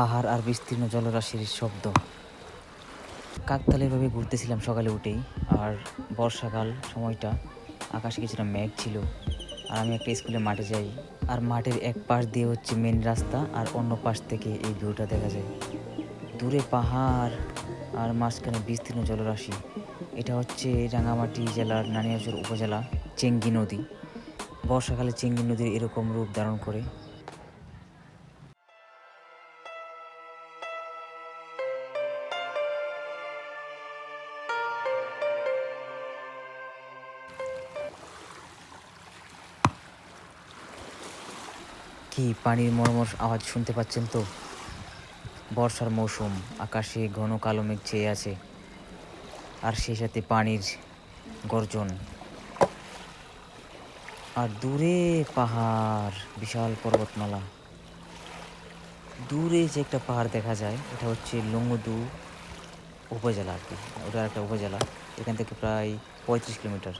পাহাড় আর বিস্তীর্ণ জলরাশির শব্দ। কাকতালীয়ভাবে ঘুরতেছিলাম সকালে উঠেই, আর বর্ষাকাল সময়টা আকাশে কিছুটা মেঘ ছিল, আর আমি একটা স্কুলে মাঠে যাই, আর মাঠের এক পাশ দিয়ে হচ্ছে মেন রাস্তা, আর অন্য পাশ থেকে এই ভিউটা দেখা যায়। দূরে পাহাড়, আর মাঝখানে বিস্তীর্ণ জলরাশি। এটা হচ্ছে রাঙামাটি জেলার নানিয়াচর উপজেলা, চেঙ্গি নদী। বর্ষাকালে চেঙ্গি নদীর এরকম রূপ ধারণ করে কি পানির মর্মর আওয়াজ শুনতে পাচ্ছেন তো? বর্ষার মৌসুম, আকাশে ঘন কালো মেঘ চেয়ে আছে, আর সেই সাথে পানির গর্জন। আর দূরে পাহাড়, বিশাল পর্বতমালা। দূরে যে একটা পাহাড় দেখা যায়, এটা হচ্ছে লংগদু উপজেলা আর কি। ওটা একটা উপজেলা, এখান থেকে প্রায় পঁয়ত্রিশ কিলোমিটার।